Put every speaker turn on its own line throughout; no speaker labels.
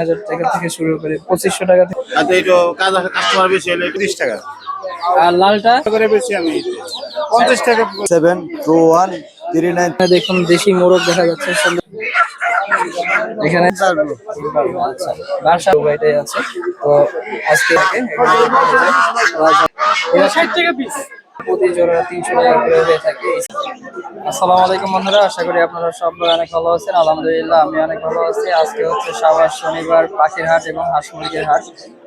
হাজার টাকা থেকে শুরু করে পঁচিশশো টাকা থেকে।
আর এইটো কাজ কাস্টমার বেশি হলে তিরিশ টাকা।
আর লালটা?
করে বেশি আমি। পঞ্চাশ টাকা
seven two one three nine.
দেখুন দেশি মোরগ দেখা যাচ্ছে সুন্দর। এখানে আচ্ছা বাসা এটাই আছে। তো আজকে থেকে ষাট টাকা পিস প্রতি জোড়া তিনশো টাকা করে হয়ে থাকে। আসসালামু আলাইকুম বন্ধুরা, আশা করি আপনারা সবাই অনেক ভালো আছেন। আলহামদুলিল্লাহ, আমি অনেক ভালো আছি। আজকে হচ্ছে সাবার শনিবার পাখির হাট এবং হাঁস মুরগির হাট।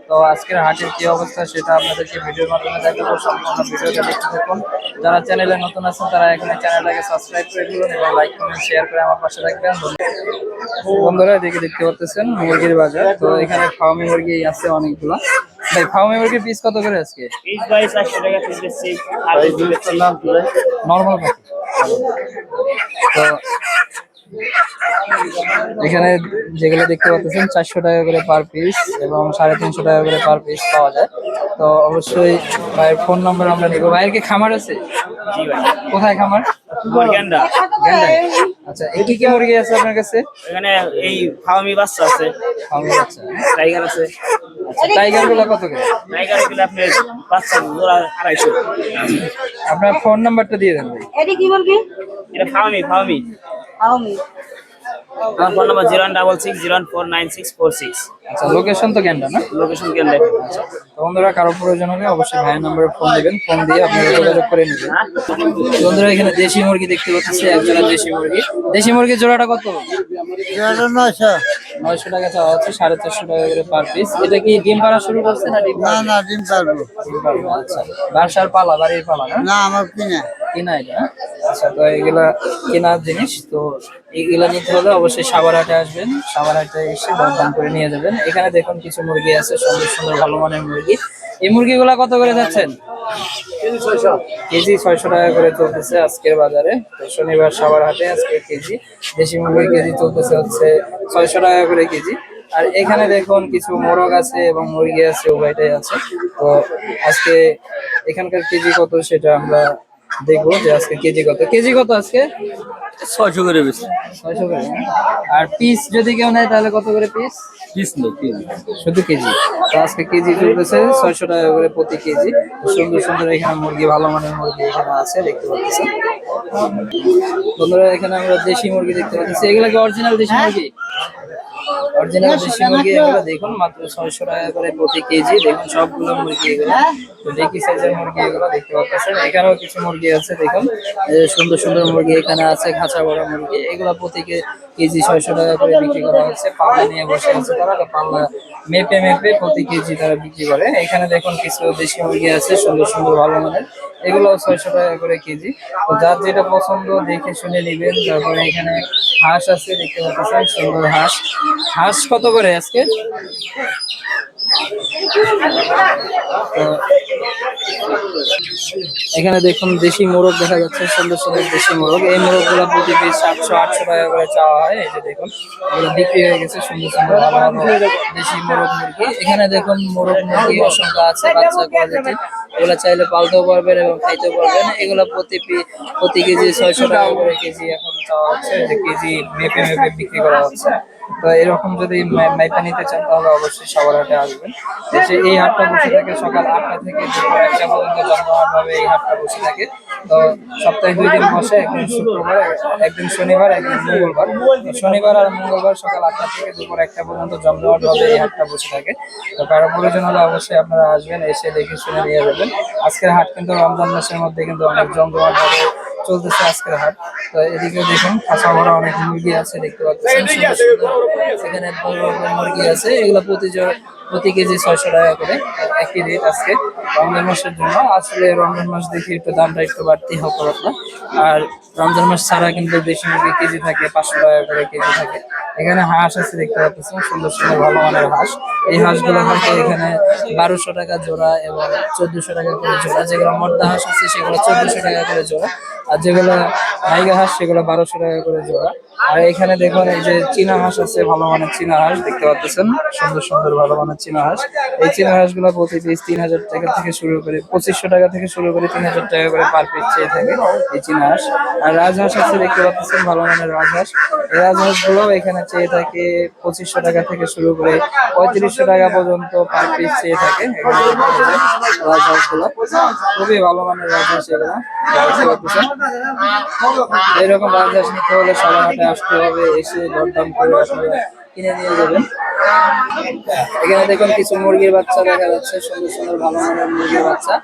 তো আজকের হাটের কি অবস্থা সেটা আপনাদেরকে ভিডিওর মাধ্যমে দেখাবো। সম্পূর্ণ ভিডিওটা দেখতে থাকুন। যারা চ্যানেলে নতুন আছেন, তারা এখানে চ্যানেলটাকে সাবস্ক্রাইব করে দিবেন এবং লাইক কমেন্ট শেয়ার করে আমার পাশে থাকবেন বন্ধুরা, এদিকে দেখতে পাচ্ছেন মুরগির বাজার। তো এখানে ফার্মি মুরগি আছে অনেকগুলো। ভাই ফার্মি মুরগির পিস কত করে আজকে?
পিস টাকা পিস দিচ্ছি
নর্মাল পাখি তো এখানে যেগুলো দেখতে পাচ্ছেন চারশো টাকা করে পার পিস এবং সাড়ে তিনশো টাকা করে পার পিস পাওয়া যায়। তো অবশ্যই ভাইয়ের ফোন নাম্বার আমরা নিব। ভাইয়ের কি খামার আছে? কোথায় খামার?
গেন্ডা
আচ্ছা এই কি কি মুরগি আছে আপনার কাছে?
এখানে এই ফার্মি বাচ্চা আছে।
ফার্মি বাচ্চা।
টাইগার আছে।
টাইগারগুলো কত করে?
টাইগারগুলো আপনার জোড়া
ফোন নাম্বারটা দিয়ে দেন
এটা কি বলবি?
এটা ফাওমি ফাওমি
আমি
আমার phone number zero double six zero four nine six four six
আচ্ছা লোকেশন তো গেন্ডা না?
লোকেশন গেন্ডা
তো বন্ধুরা কারও প্রয়োজন হলে অবশ্যই ভাইয়ের নাম্বারে ফোন দিবেন ফোন দিয়ে আপনারা যোগাযোগ করে নেবেন। বন্ধুরা এখানে দেশি মুরগি দেখতে পাচ্ছি একজোড়া দেশি মুরগি। দেশি মুরগির জোড়াটা কত?
নয়শো
নয়শো টাকা চাওয়া হচ্ছে সাড়ে চারশো টাকা করে পার পিস এটা কি ডিম পাড়া শুরু করছে না ডিম
না না ডিম পারব
আচ্ছা। বাসার পালা বাড়ির পালা না?
আমার কিনে।
কেনা এটা হ্যাঁ? আচ্ছা তো এগুলা কেনার জিনিস, তো এগুলা নিতে হলে অবশ্যই সাবার হাটে আসবেন সাবার হাটে এসে দরদাম করে নিয়ে যাবেন। এখানে দেখুন কিছু মুরগি আছে, সুন্দর সুন্দর ভালো মানের মুরগি। এই মুরগিগুলা কত করে যাচ্ছেন? কেজি ছয়শো টাকা করে চলতেছে আজকের বাজারে। শনিবার সাবার হাটে আজকে কেজি, দেশি মুরগির কেজি চলতেছে হচ্ছে ছয়শো টাকা করে কেজি। আর এখানে দেখুন কিছু মোরগ আছে এবং মুরগি আছে, উভয়টাই আছে। তো আজকে এখানকার কেজি কত সেটা আমরা দেখব যে আজকে কেজি কত? কেজি কত আজকে?
ছয়শো করে বেশি।
ছয়শো করে আর পিস যদি কেউ নেয় তাহলে কত করে পিস
পিস নেই কেজি
শুধু কেজি। তো আজকে কেজি চলতেছে ছয়শো টাকা করে প্রতি কেজি। সুন্দর সুন্দর এখানে মুরগি ভালো মানের মুরগি এখানে আছে দেখতে পাচ্ছি বন্ধুরা এখানে আমরা দেশি মুরগি দেখতে পাচ্ছি। এগুলো কি অরিজিনাল দেশি মুরগি? অরিজিনাল দেশি মুরগি এগুলো দেখুন মাত্র ছয়শো টাকা করে প্রতি কেজি। দেখুন সবগুলো মুরগি এগুলো। তো দেখি সাইজের মুরগি এগুলো দেখতে পাচ্ছেন। এখানেও কিছু মুরগি আছে দেখুন। সুন্দর সুন্দর মুরগি এখানে আছে খাঁচা বড় মুরগি। এগুলো প্রতি কেজি ছয়শো টাকা করে বিক্রি করা হচ্ছে। পাল্লা নিয়ে বসে আছে তারা তো পাল্লা মেপে মেপে প্রতি কেজি তারা বিক্রি করে। এখানে দেখুন কিছু দেশি মুরগি আছে সুন্দর সুন্দর ভালো মানের। এগুলো ছয়শো টাকা করে কেজি। তো যার যেটা পছন্দ, দেখে শুনে নেবেন। তারপরে এখানে হাঁস আছে, দেখতে পাচ্ছেন, সুন্দর হাঁস। হাঁস কত করে আজকে? এখানে দেখুন দেশি মোরগ দেখা যাচ্ছে, সুন্দর সুন্দর দেশি মোরগ। এই মোরগগুলো প্রতি পিস সাতশো, আটশো টাকা করে চাওয়া হয়। এই যে দেখুন, এগুলো বিক্রি হয়ে গেছে, সুন্দর সুন্দর দেশি মোরগ মুরগি। এখানে দেখুন মোরগ মুরগি অসংখ্য আছে, বাচ্চা কোয়ালিটি। এগুলো চাইলে পালতেও পারবেন এবং খাইতেও পারবেন। এগুলো প্রতি প্রতি কেজি ছয়শো টাকা করে কেজি এখন চাওয়া হচ্ছে। কেজি মেপে মেপে বিক্রি করা হচ্ছে। তো এরকম যদি মাইপা নিতে চান, তাহলে অবশ্যই সবার হাটে আসবেন। দেশে এই হাটটা বসে থাকে সকাল আটটা থেকে দুপুর একটা পর্যন্ত জমজমাট ভাবে এই হাটটা বসে থাকে। তো সপ্তাহে দুই দিন বসে, একদিন শুক্রবার, একদিন শনিবার, একদিন মঙ্গলবার। শনিবার আর মঙ্গলবার সকাল আটটা থেকে দুপুর একটা পর্যন্ত জমজমাট ভাবে এই হাটটা বসে থাকে। তো কারও প্রয়োজন হলে অবশ্যই আপনারা আসবেন, এসে দেখে শুনে নিয়ে যাবেন। আজকের হাট কিন্তু রমজান মাসের মধ্যে কিন্তু অনেক জমজমাট ভাবে চলতেছে আজকের হাট। তো এদিকে দেখুন, কাঁচা ভরা অনেক মুরগি আছে, দেখতে বড় বড় মুরগি আছে, এগুলো প্রতি প্রতি কেজি ছয়শো টাকা করে, একই রেট আজকে রমজান মাসের জন্য। আসলে রমজান মাস দেখে একটু দামটা একটু বাড়তি হতো আপনার আর রমজান মাস ছাড়া কিন্তু দেশি মুরগি কেজি থাকে, পাঁচশো টাকা করে কেজি থাকে। এখানে হাঁস আছে দেখতে পাচ্ছেন, সুন্দর সুন্দর ভালো মানের হাঁস। এই হাঁসগুলো হয়তো এখানে বারোশো টাকা জোড়া এবং চোদ্দশো টাকা করে জোড়া। যেগুলো মর্দা হাঁস আছে, সেগুলো চোদ্দশো টাকা করে জোড়া। আর যেগুলো নাইগা হাঁস, সেগুলো বারোশো টাকা করে জোড়া। আর এখানে দেখুন এই যে চীনা হাঁস আছে, ভালো মানের চীনা হাঁস, দেখতে পাচ্ছেন? সুন্দর সুন্দর, ভালো মানের চীনা হাঁস। এই চীনা হাঁসগুলো প্রতি পিস তিন হাজার টাকা থেকে শুরু করে, পঁচিশশো টাকা থেকে শুরু করে তিন হাজার টাকা করে পার পিস চেয়ে থাকে এই চীনা হাঁস। আর রাজহাঁস আছে, দেখতে পাচ্ছেন, ভালো মানের রাজহাঁস। এই রাজহাঁসগুলো এখানে চেয়ে থাকে পঁচিশশো টাকা থেকে শুরু করে পঁয়ত্রিশশো টাকা পর্যন্ত পার পিস চেয়ে থাকে এখানে দেখুন রাজহাঁসগুলো খুবই ভালো মানের রাজহাঁস এগুলো। এরকম রাজহাঁস নিতে হলে সবার আসতে হবে এসে দরদাম করে আপনারা কিনে নিয়ে যাবেন। এখানে দেখুন কিছু মুরগির বাচ্চা দেখা যাচ্ছে, সুন্দর সুন্দর ভালো মানের মুরগির বাচ্চা।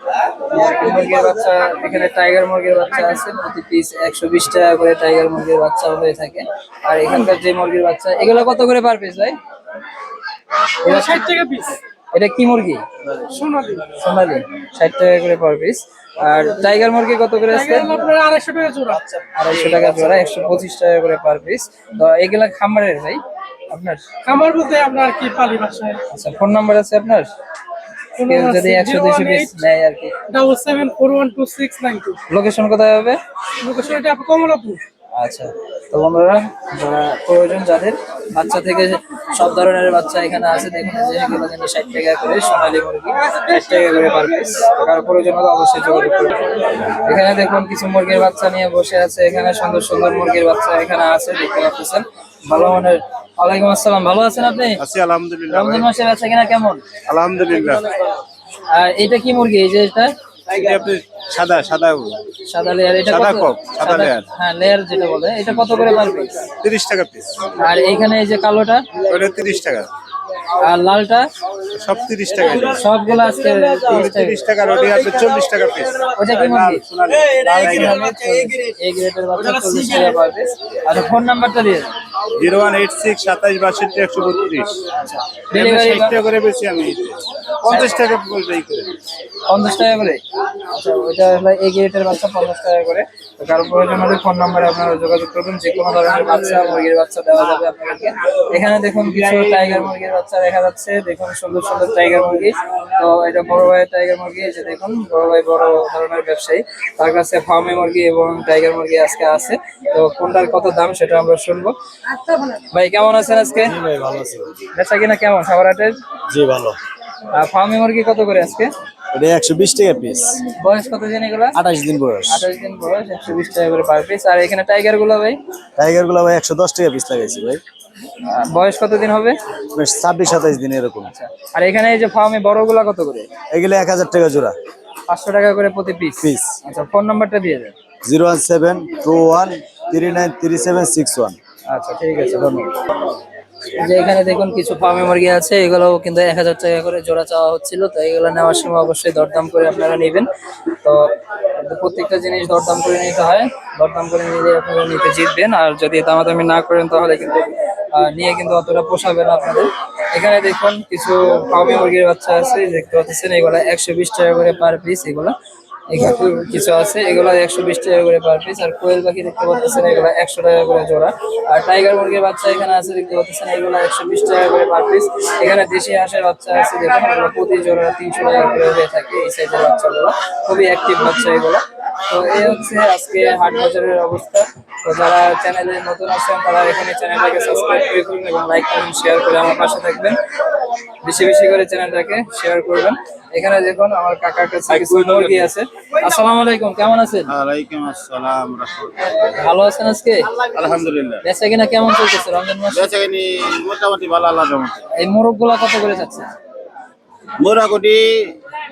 মুরগির বাচ্চা, এখানে টাইগার মুরগির বাচ্চা আছে, প্রতি পিস একশো বিশ টাকা করে টাইগার মুরগির বাচ্চা হয়ে থাকে। আর এখানকার যে মুরগির বাচ্চা, এগুলো কত করে পার পিস ভাই? ষাট টাকা পিস এটা কি মুরগি? সোনালি। সোনালি ষাট টাকা করে পার পিস আর টাইগার মুরগি কত করে আছে
আপনার আড়াইশো টাকা জোড়া।
আড়াইশো টাকা জোড়া একশো পঁচিশ টাকা করে পার পিস তো এগুলা খামারের ভাই? আপনার?
খামার বলতে আপনার কি পালি বাসায়
আচ্ছা ফোন নাম্বার আছে আপনার? যদি একশো পিস নেয় আর কি।
Double seven four one two six nine two.
Location কোথায় হবে?
লোকেশন এটা কমলাপুর।
আচ্ছা তো বন্ধুরা যারা প্রয়োজন যাদের বাচ্চা থেকে সব ধরনের বাচ্চা এখানে আছে দেখুন যে এগুলো কিন্তু ষাট টাকা করে সোনালী মুরগি ষাট টাকা করে পার পিস কারও প্রয়োজন হলে অবশ্যই যোগাযোগ করবেন এখানে দেখুন কিছু মুরগির বাচ্চা নিয়ে বসে আছে। এখানে সুন্দর সুন্দর মুরগির বাচ্চা এখানে আছে দেখতে পাচ্ছেন। ভালো মানের। ওয়ালাইকুম আসসালাম ভালো আছেন আপনি?
আছি আলহামদুলিল্লাহ।
রমজান মাসে বেচা কিনা কেমন?
আলহামদুলিল্লাহ।
আর এটা কি মুরগি? এই যে এটা?
আপনি সাদা সাদা
সাদা লেয়ার এটা
সাদা কপ সাদা লেয়ার
হ্যাঁ লেয়ার যেটা বলে এটা কত করে পারবে
তিরিশ টাকা পিস
আর এখানে এই যে কালোটা?
ওটা তিরিশ টাকা।
আর লালটা?
সব তিরিশ টাকা
সবগুলো আজকে তিরিশ টাকা।
তিরিশ টাকা ওটা আপনি চল্লিশ টাকা পিস
ওটা কি লাল এই গ্রেডের বাচ্চা চল্লিশ টাকা আর ফোন নাম্বারটা দিয়ে
জিরো ওয়ান এইট সিক্স সাতাশ বাষট্টি একশো বত্রিশ।
ডেলিভারি
ষাট টাকা করে বেশি আমি। পঞ্চাশ টাকা বলতে
পঞ্চাশ টাকা করে? আচ্ছা ওইটা হলো গ্রেডের বাচ্চা পঞ্চাশ টাকা করে। তো কারও প্রয়োজন হলে ফোন নাম্বারে আপনারা যোগাযোগ করবেন যে কোনো ধরনের বাচ্চা মুরগির বাচ্চা দেওয়া যাবে আপনাদেরকে। এখানে দেখুন কিছু টাইগার মুরগির বাচ্চা দেখা যাচ্ছে দেখুন সুন্দর সুন্দর টাইগার মুরগি। তো এটা বড় ভাইয়ের টাইগার মুরগি যে দেখুন বড় ভাই বড় ধরনের ব্যবসায়ী। তার কাছে ফার্মি মুরগি এবং টাইগার মুরগি আজকে আছে। তো কোনটার কত দাম সেটা আমরা শুনব। ভাই কেমন আছেন আজকে?
ভালো আছি।
বেচা কিনা কেমন? খাবার হাটের?
জি ভালো।
আর ফার্মি মুরগি কত করে আজকে?
এটা একশো বিশ টাকা পিস
বয়স কত দিন এগুলা?
আঠাশ দিন বয়স।
আঠাশ দিন বয়স একশো বিশ টাকা করে পার পিস আর এখানে টাইগারগুলো ভাই?
টাইগারগুলো ভাই একশো দশ টাকা পিস লাগাইছি ভাই।
বয়স কত দিন হবে?
বেশ ছাব্বিশ সাতাইশ দিন এরকম।
আর এখানে এই যে ফার্মে বড়গুলা কত করে?
এগুলো এক হাজার টাকা জোড়া।
পাঁচশো টাকা করে প্রতি পিস
পিস
আচ্ছা ফোন নাম্বারটা দিয়ে দেন।
Zero one seven two one three nine three seven six one.
আচ্ছা ঠিক আছে ধন্যবাদ। যে এখানে দেখুন কিছু ফার্মে মুরগি আছে এগুলো কিন্তু এক হাজার টাকা করে জোড়া চাওয়া হচ্ছিল, তো এগুলো নেওয়ার সময় অবশ্যই দরদাম করে আপনারা নেবেন। তো প্রত্যেকটা জিনিস দরদাম করে নিতে হয়, দরদাম করে নিলে আপনারা নিতে জিতবেন, আর যদি দামাদামি না করেন তাহলে কিন্তু নিয়ে কিন্তু অতটা পোষাবে না আপনাদের। এখানে দেখুন কিছু ফার্মে মুরগির বাচ্চা আছে, দেখতে পাচ্ছেন, এগুলো একশো বিশ টাকা করে পার পিস এগুলো। এখানে কিছু আছে, এগুলো একশো বিশ টাকা করে পার পিস আর কোয়েল পাখি দেখতে পাচ্ছেন, এগুলো একশো টাকা করে জোড়া। আর টাইগার মুরগির বাচ্চা এখানে আছে, দেখতে পাচ্ছেন, এগুলো একশো বিশ টাকা করে পার পিস এখানে দেশি হাঁসের বাচ্চা আছে, দেখুন প্রতি জোড়া তিনশো টাকা করে হয়ে থাকে এই সাইজের বাচ্চাগুলো। খুবই অ্যাক্টিভ বাচ্চা এগুলো। তো এই হচ্ছে আজকে হাট বাজারের অবস্থা। তো যারা চ্যানেলে নতুন আছেন তারা এখানে চ্যানেলটাকে সাবস্ক্রাইব করে করুন এবং লাইক করুন শেয়ার করে আমার পাশে থাকবেন। বেশি বেশি করে চ্যানেলটাকে শেয়ার করবেন। এখানে দেখুন আমার কাকার কাছে কিছু মুরগি আছে। আসসালামু আলাইকুম কেমন আছেন?
ওয়ালাইকুম আসসালাম।
ভালো আছেন আজকে?
আলহামদুলিল্লাহ।
বেচা কিনা কেমন চলতেছে? রমজান মাস?
বেচাকেনি মোটামুটি ভালো আল্লাহ রহমতে।
এই মোরগগুলা কত করে যাচ্ছে?
মোরাকুটি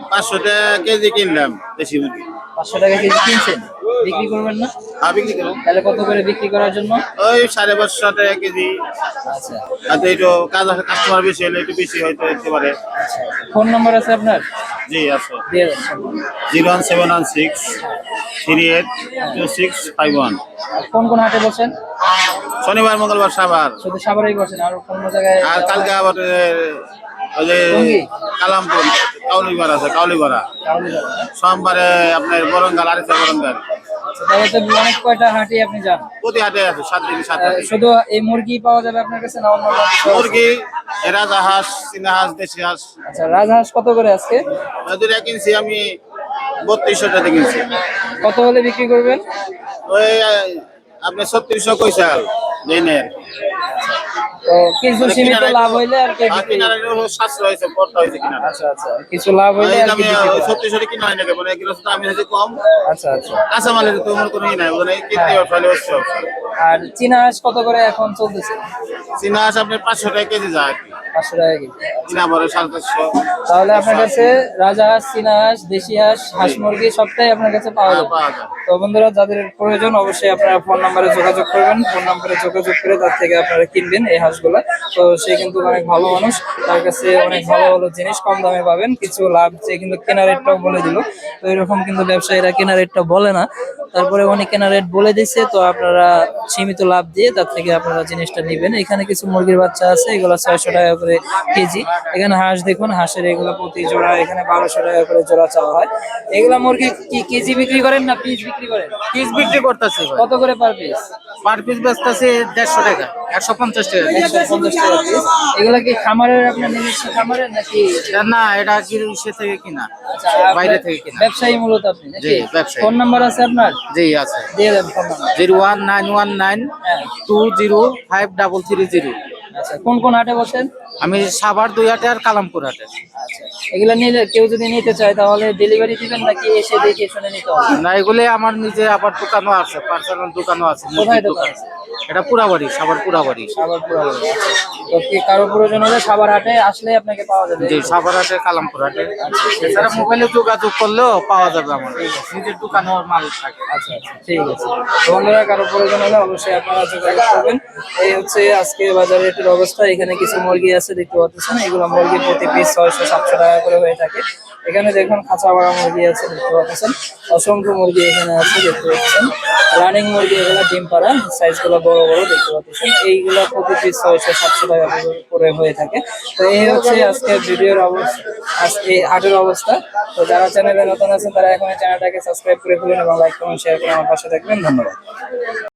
পাঁচশো টাকা কেজি কিনলাম দেশি মুরগি।
পাঁচশো টাকা কেজি কিনছেন? বিক্রি করবেন না?
আর বিক্রি করো
তাহলে কত করে বিক্রি করার জন্য?
ওই সাড়ে পাঁচশো টাকা কেজি।
আচ্ছা।
আর একটু কাজ কাস্টমার বেশি হলে একটু বেশি হয়তো হতে পারে।
ফোন নাম্বার আছে আপনার?
জি আছে। Zero one seven one six three eight two six five one.
কোন কোন হাটে বসেন
শনিবার মঙ্গলবার সাবার
শুধু সাভারেই বসেন আর কোন জায়গায়?
আর কালকে আবার ওই যে কালামপুর কাউলিপাড়া আছে কাউলিপাড়া সোমবারে আপনার বরঙ্গাল বরঙ্গাল
অনেক কয়টা হাটে আপনি যান?
প্রতি হাটে আছে সাত দিন সাত
শুধু এই মুরগি পাওয়া যাবে আপনার কাছে না অন্য?
মুরগি চীনা হাঁস দেশি হাঁস
আচ্ছা রাজহাঁস কত করে আজকে?
দুটা কিনছি আমি বত্রিশশো টাকা কিনছি।
কত হলে বিক্রি করবেন?
ওই আপনি ছত্রিশশো কইসাল দিনের
তো কিছু সীমিত লাভ হইলে আর কি
হয়েছে পড়তে হয়েছে কিনার
আচ্ছা আচ্ছা কিছু লাভ হইলে আর কি
সত্যি সত্যি কিনা হয় না মানে এগুলো দামি হয়েছে কম।
আচ্ছা আচ্ছা।
কাঁচামালের তো আমার কোনো নাই ওখানে কিনতে ফেলে হচ্ছে
আর চীনা হাঁস কত করে এখন চলতেছে?
চীনা হাঁস আপনার পাঁচশো টাকা কেজি যায় আর কি।
পাঁচশো টাকা কেজি। তাহলে আপনার কাছে রাজা হাঁস চীনা হাঁস দেশি হাঁস হাঁস মুরগি সবটাই আপনার কাছে পাওয়া যাবে। তো বন্ধুরা যাদের প্রয়োজন অবশ্যই আপনারা ফোন নাম্বারে যোগাযোগ করবেন। ফোন নাম্বারে যোগাযোগ করে তার থেকে আপনারা কিনবেন এই হাঁসগুলা। তো সে কিন্তু অনেক ভালো মানুষ। তার কাছে অনেক ভালো ভালো জিনিস কম দামে পাবেন। কিছু লাভ সে কিন্তু কেনা রেটটাও বলে দিল। তো এরকম কিন্তু ব্যবসায়ীরা কেনা রেটটা বলে না। তারপরে উনি কেনা রেট বলে দিচ্ছে তো আপনারা সীমিত লাভ দিয়ে তার থেকে আপনারা জিনিসটা নেবেন। এখানে কিছু মুরগির বাচ্চা আছে। এগুলো ছয়শো টাকা করে কেজি। এখানে হাঁস দেখুন হাঁসের এগুলো প্রতি জোড়া এখানে বারোশো টাকা করে জোড়া চাওয়া হয়। এগুলা মুরগি কি কেজি বিক্রি করেন না পিস বিক্রি করেন?
পিস বিক্রি করতেছি
কত করে পার পিস?
পার পিস বেচতেছি দেড়শো টাকা একশো পঞ্চাশ টাকা।
একশো পঞ্চাশ টাকা পিস এগুলা কি খামারের আপনার নিজস্ব খামারের নাকি?
না এটা কি ইসে থেকে কিনা
আচ্ছা,
বাইরে থেকে কিনা।
ব্যবসায়ী মূলত আপনি
জি, ব্যবসায়ী।
ফোন নাম্বার আছে আপনার?
জি আছে।
দিয়ে দেন phone number.
Zero one nine one nine
হ্যাঁ।
Two zero five double three zero.
আচ্ছা কোন কোন হাটে বসেন?
আমি সাভার দুই হাটে আর কালামপুর হাটে।
আচ্ছা এগুলা নিলে কেউ যদি নিতে চায় তাহলে ডেলিভারি দিবেন নাকি এসে দেখে শুনে নিতে হবে?
না এগুলি আমার নিজে আবার দোকানও আছে পার্সোনাল দোকানও আছে
কোথায়
মুরগির
দোকান
দোকান এটা পুরাবাড়ি সাভার পুরাবাড়ি
সাবার তো কি কারও প্রয়োজন হলে সাবার হাটে আসলে আপনাকে পাওয়া যাবে?
জি সাভার হাটে কালামপুর হাটে এছাড়া মোবাইলে যোগাযোগ করলেও পাওয়া যাবে আমার। নিজের দোকানেও মাল থাকে।
আচ্ছা আচ্ছা ঠিক আছে। বন্ধুরা কারও প্রয়োজন হলে অবশ্যই আপনারা যোগাযোগ করবেন। এই হচ্ছে আজকে বাজার রেটের অবস্থা। এখানে কিছু মুরগি আছে দেখতে পাচ্ছেন। এগুলো মুরগি প্রতি পিস ছয়শো সাতশো টাকা করে হয়ে থাকে। এখানে দেখুন খাঁচা বাড়া মুরগি আছে, দেখতে পাচ্ছেন। অসংখ্য মুরগি এখানে আছে, দেখতে পাচ্ছেন। রানিং মুরগি এগুলো ডিম পাড়া সাইজগুলো বড় বড়, দেখতে পাচ্ছেন। এইগুলো প্রতি পিস ছয়শো, সাতশো টাকা করে হয়ে থাকে। তো এই হচ্ছে আজকে ভিডিওর অবস্থা আজকে হাটের অবস্থা। তো যারা চ্যানেলে নতুন আছেন, তারা এখন চ্যানেলটাকে সাবস্ক্রাইব করে ফেলুন এবং লাইক, কমেন্ট, শেয়ার করে আমার পাশে থাকবেন। ধন্যবাদ।